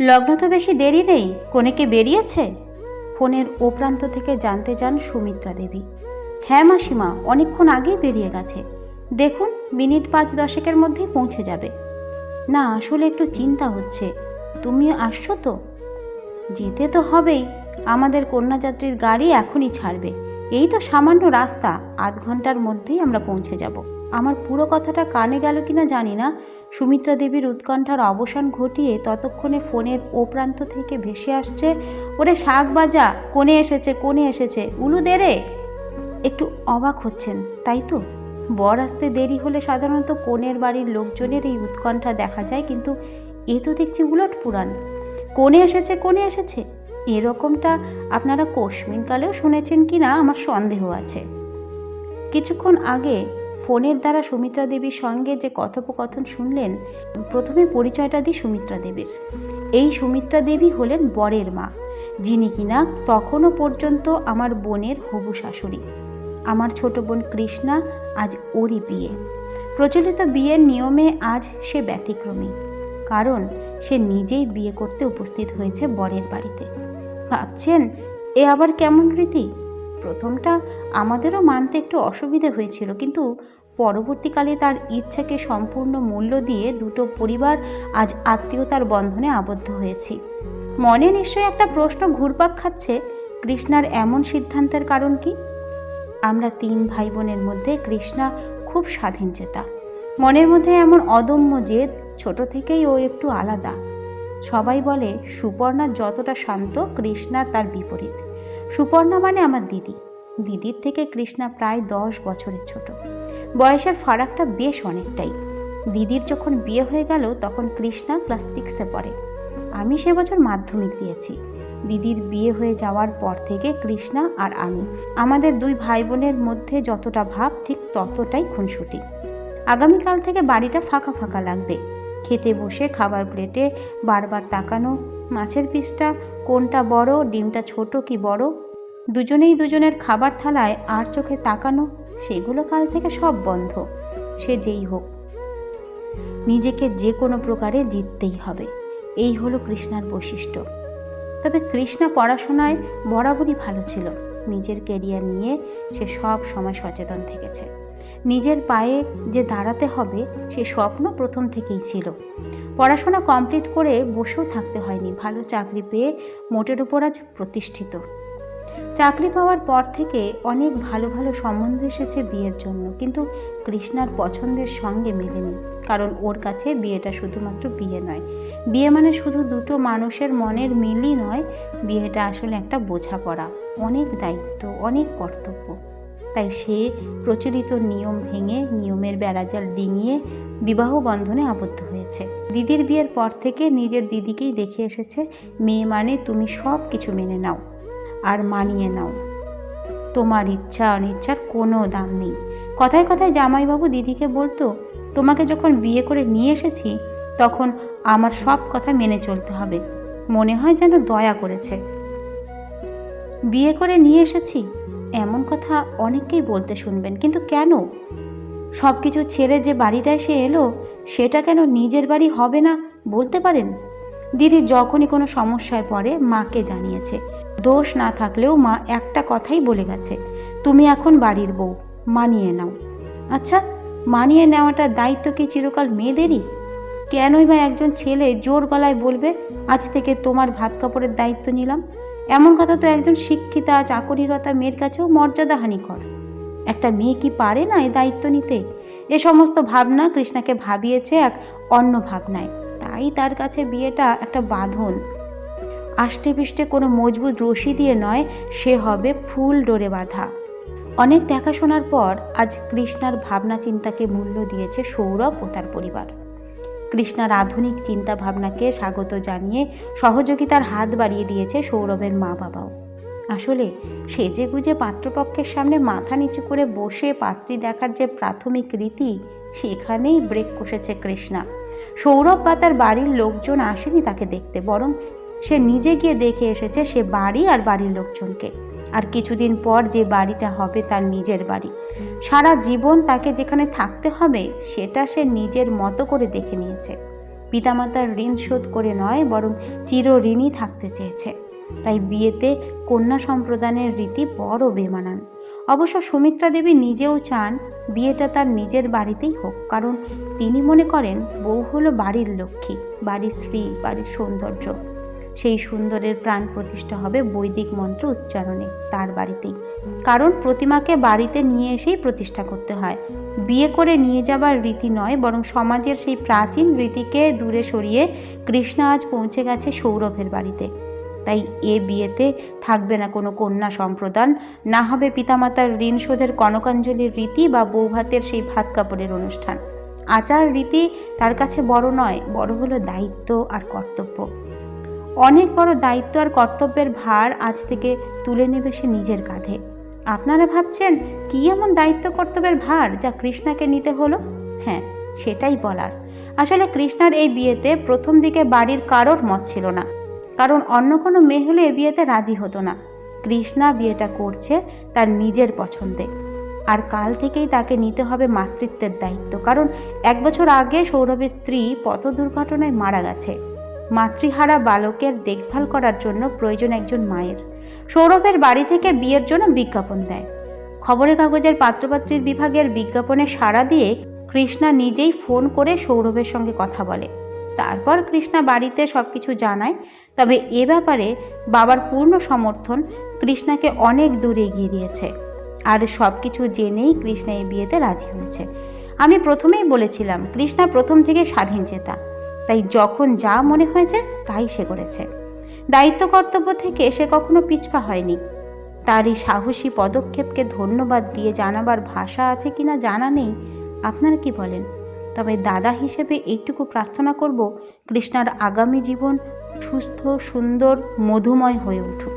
লগ্ন তো বেশি দেরি নেই কোনেকে বেরিয়েছে? ফোনের ও প্রান্ত থেকে জানতে চান সুমিত্রা দেবী। হ্যাঁ মাসিমা, অনেকক্ষণ আগেই বেরিয়ে গেছে। দেখুন, মিনিট পাঁচ দশেকের মধ্যেই পৌঁছে যাবে। না, আসলে একটু চিন্তা হচ্ছে। তুমি আসছো তো? যেতে তো হবেই। আমাদের কন্যাযাত্রীর গাড়ি এখনই ছাড়বে। এই তো সামান্য রাস্তা, আধ ঘণ্টার মধ্যেই আমরা পৌঁছে যাব। আমার পুরো কথাটা কানে গেল কিনা জানি না। সুমিত্রা দেবীর উৎকণ্ঠার অবসান ঘটিয়ে ততক্ষণে ফোনের ও প্রান্ত থেকে ভেসে আসছে, ওরে শাক বাজা কোণে এসেছে কোণে এসেছে? উলু দে একটু অবাক হচ্ছেন, তাই তো? বর আসতে দেরি হলে সাধারণত কোণের বাড়ির লোকজনের এই উৎকণ্ঠা দেখা যায়, কিন্তু এ তো দেখছি উলট পুরাণ। কোণে এসেছে কোণে এসেছে? এরকমটা আপনারা কোশ্মিনকালেও শুনেছেন কি না আমার সন্দেহ আছে। কিছুক্ষণ আগে ফোনের দ্বারা সুমিত্রা দেবীর সঙ্গে যে কথোপকথন শুনলেন, প্রথমে পরিচয়টা দিই সুমিত্রা দেবীর। এই সুমিত্রা দেবী হলেন বরের মা, যিনি কিনা তখনও পর্যন্ত আমার বোনের হবু শাশুড়ি। আমার ছোট বোন কৃষ্ণা আজ ওরই বিয়ে। প্রচলিত বিয়ের নিয়মে আজ সে ব্যতিক্রমী, কারণ সে নিজেই বিয়ে করতে উপস্থিত হয়েছে বরের বাড়িতে। ভাবছেন, এ আবার কেমন রীতি? প্রথমটা আমাদেরও মানতে একটু অসুবিধে হয়েছিল, কিন্তু পরবর্তীকালে তার ইচ্ছাকে সম্পূর্ণ মূল্য দিয়ে দুটো পরিবার আজ আত্মীয়তার বন্ধনে আবদ্ধ হয়েছি। মনে নিশ্চয়ই একটা প্রশ্ন ঘুরপাক খাচ্ছে, কৃষ্ণার এমন সিদ্ধান্তের কারণ কি? আমরা তিন ভাই বোনের মধ্যে কৃষ্ণা খুব স্বাধীন চেতা। মনের মধ্যে এমন অদম্য জেদ ছোট থেকেই ও একটু আলাদা। সবাই বলে, সুপর্ণা যতটা শান্ত, কৃষ্ণা তার বিপরীত। সুপর্ণা মানে আমার দিদি। দিদির থেকে কৃষ্ণা প্রায় দশ বছরের ছোট। বয়সের ফারাকটা বেশ অনেকটাই। দিদির যখন বিয়ে হয়ে গেল, তখন কৃষ্ণা ক্লাস সিক্সে পড়ে। আমি সে বছর মাধ্যমিক দিয়েছি। দিদির বিয়ে হয়ে যাওয়ার পর থেকে কৃষ্ণা আর আমি, আমাদের দুই ভাই বোনের মধ্যে যতটা ভাব, ঠিক ততটাই খুনসুটি। আগামীকাল থেকে বাড়িটা ফাঁকা ফাঁকা লাগবে। খেতে বসে, খাবার প্লেটে বারবার তাকানো, মাছের পিসটা কোনটা বড়, ডিমটা ছোট কি বড়? দুজনেই দুজনের খাবার থালায় আর চোখে তাকানো, সেগুলো কাল থেকে সব বন্ধ। সে যেই হোক। নিজেকে যে কোনো প্রকারে জিততেই হবে। এই হলো কৃষ্ণার বৈশিষ্ট্য। তবে কৃষ্ণা পড়াশোনায় বরাবরই ভালো ছিল। নিজের কেরিয়ার নিয়ে সে সব সময় সচেতন থেকেছে। নিজের পায়ে যে দাঁড়াতে হবে, সে স্বপ্ন প্রথম থেকেই ছিল। পড়াশোনা কমপ্লিট করে বসেও থাকতে হয়নি। ভালো চাকরি পেয়ে মোটের উপর আজ প্রতিষ্ঠিত। চাকরি পাওয়ার পর থেকে অনেক ভালো ভালো সম্বন্ধ এসেছে বিয়ের জন্য, কিন্তু কৃষ্ণার পছন্দের সঙ্গে মেলেনি, কারণ ওর কাছে বিয়েটা শুধুমাত্র বিয়ে নয়। বিয়ে মানে শুধু দুটো মানুষের মনের মিলই নয়, বিয়েটা আসলে একটা বোঝাপড়া। অনেক দায়িত্ব, অনেক কর্তব্য। তাই সে প্রচলিত নিয়ম ভেঙে নিয়মের বেড়াজাল ডিঙিয়ে বিবাহ বন্ধনে আবদ্ধ হয়েছে। দিদির বিয়ের পর থেকে নিজের দিদিকেই দেখে এসেছে, মেয়ে মানে তুমি সব কিছু মেনে নাও আর মানিয়ে নাও। তোমার ইচ্ছা অনিচ্ছার কোনো দাম নেই। কথায় কথায় জামাইবাবু দিদিকে বলতো, তোমাকে যখন বিয়ে করে নিয়ে এসেছি, তখন আমার সব কথা মেনে চলতে হবে। মনে হয় যেন দয়া করেছে। বিয়ে করে নিয়ে এসেছি এমন কথা অনেককেই বলতে শুনবেন, কিন্তু কেন? সব কিছু ছেড়ে যে বাড়িটায় সে এলো, সেটা কেন নিজের বাড়ি হবে না বলতে পারেন? দিদি যখনই কোনো সমস্যায় পড়ে, মাকে জানিয়েছে। দোষ না থাকলেও মা একটা কথাই বলে গেছে, তুমি এখন বাড়ির বউ, মানিয়ে নাও। আচ্ছা মানিয়ে নেওয়াটা দায়িত্ব কি চিরকাল মেয়েদেরই? কেনই বা একজন ছেলে জোর গলায় বলবে, আজ থেকে তোমার ভাত কাপড়ের দায়িত্ব নিলাম এমন কথা তো একজন শিক্ষিতা, চাকরিরতা মেয়ের কাছেও মর্যাদাহানিকর একটা মেয়ে কি পারে না এই দায়িত্ব নিতে? এ সমস্ত ভাবনা কৃষ্ণাকে ভাবিয়েছে এক অন্য ভাবনায়। তাই তার কাছে বিয়েটা একটা বাঁধন। আষ্টে পিষ্টে কোনো মজবুত রশি দিয়ে নয়, সে হবে ফুল ডোরে বাঁধা। অনেক দেখাশোনার পর আজ কৃষ্ণার ভাবনা চিন্তাকে মূল্য দিয়েছে সৌরভ ও তার পরিবার। কৃষ্ণার আধুনিক চিন্তা ভাবনাকে স্বাগত জানিয়ে সহযোগিতার হাত বাড়িয়ে দিয়েছে সৌরভের মা বাবাও। আসলে সেজে গুজে পাত্রপক্ষের সামনে মাথা নিচু করে বসে পাত্রী দেখার যে প্রাথমিক রীতি, সেখানেই ব্রেক কষেছে কৃষ্ণা। সৌরভ বা তার বাড়ির লোকজন আসেনি তাকে দেখতে, বরং সে নিজে গিয়ে দেখে এসেছে সে বাড়ি আর বাড়ির লোকজনকে। আর কিছুদিন পর যে বাড়িটা হবে তার নিজের বাড়ি। সারা জীবন তাকে যেখানে থাকতে হবে, সেটা সে নিজের মতো করে দেখে নিয়েছে। পিতামাতার ঋণ শোধ করে নয়, বরং চির ঋণই থাকতে চেয়েছে। তাই বিয়েতে কন্যা সম্প্রদানের রীতি বড় বেমানান। অবশ্য সুমিত্রা দেবী নিজেও চান বিয়েটা তার নিজের বাড়িতেই হোক, কারণ তিনি মনে করেন বউ হলো বাড়ির লক্ষ্মী, বাড়ির স্ত্রী, বাড়ির সৌন্দর্য। সেই সুন্দরের প্রাণ প্রতিষ্ঠা হবে বৈদিক মন্ত্র উচ্চারণে তার বাড়িতেই। কারণ প্রতিমাকে বাড়িতে নিয়ে এসেই প্রতিষ্ঠা করতে হয়। বিয়ে করে নিয়ে যাবার রীতি নয়, বরং সমাজের সেই প্রাচীন রীতিকে দূরে সরিয়ে কৃষ্ণা আজ পৌঁছে গেছে সৌরভের বাড়িতে। তাই এ বিয়েতে থাকবে না কোনো কন্যা সম্প্রদান, না হবে পিতামাতার ঋণ শোধের কনকাঞ্জলির রীতি বা বৌভাতের সেই ভাত কাপড়ের অনুষ্ঠান। আচার রীতি তার কাছে বড় নয়, বড় হলো দায়িত্ব আর কর্তব্য। অনেক বড় দায়িত্ব আর কর্তব্যের ভার আজ থেকে তুলে নেবে সে নিজের কাঁধে। আপনারা ভাবছেন, কি এমন দায়িত্ব কর্তব্যের ভার যা কৃষ্ণাকে নিতে হলো? হ্যাঁ সেটাই বলার। আসলে কৃষ্ণার এই বিয়েতে প্রথম দিকে বাড়ির কারোর মত ছিল না। কারণ অন্য কোনো মেয়ে হলে এ বিয়েতে রাজি হতো না। কৃষ্ণা বিয়েটা করছে তার নিজের পছন্দে। আর কাল থেকেই তাকে নিতে হবে মাতৃত্বের দায়িত্ব। কারণ এক বছর আগে সৌরভের স্ত্রী পথ দুর্ঘটনায় মারা গেছে। মাতৃহারা বালকের দেখভাল করার জন্য প্রয়োজন একজন মায়ের। সৌরভের বাড়ি থেকে বিয়ের জন্য বিজ্ঞাপন দেয়। খবরের কাগজের পাত্রপাত্রীর বিভাগের বিজ্ঞাপনে সাড়া দিয়ে কৃষ্ণা নিজেই ফোন করে সৌরভের সঙ্গে কথা বলে। তারপর কৃষ্ণা বাড়িতে সবকিছু জানায়, তবে এ ব্যাপারে বাবার পূর্ণ সমর্থন কৃষ্ণাকে অনেক দূর এগিয়ে দিয়েছে। আর সবকিছু জেনেই কৃষ্ণা এই বিয়েতে রাজি হয়েছে। আমি প্রথমেই বলেছিলাম, কৃষ্ণা প্রথম থেকে স্বাধীন চেতা। তাই যখন যা মনে হয়েছে, তাই সে করেছে। দায়িত্ব কর্তব্য থেকে সে কখনো পিছপা হয়নি। তার এই সাহসী পদক্ষেপকে ধন্যবাদ দিয়ে জানাবার ভাষা আছে কিনা জানা নেই, আপনারা কি বলেন? তবে দাদা হিসেবে এইটুকু প্রার্থনা করব, কৃষ্ণার আগামী জীবন সুস্থ, সুন্দর, মধুময় হয়ে উঠুক।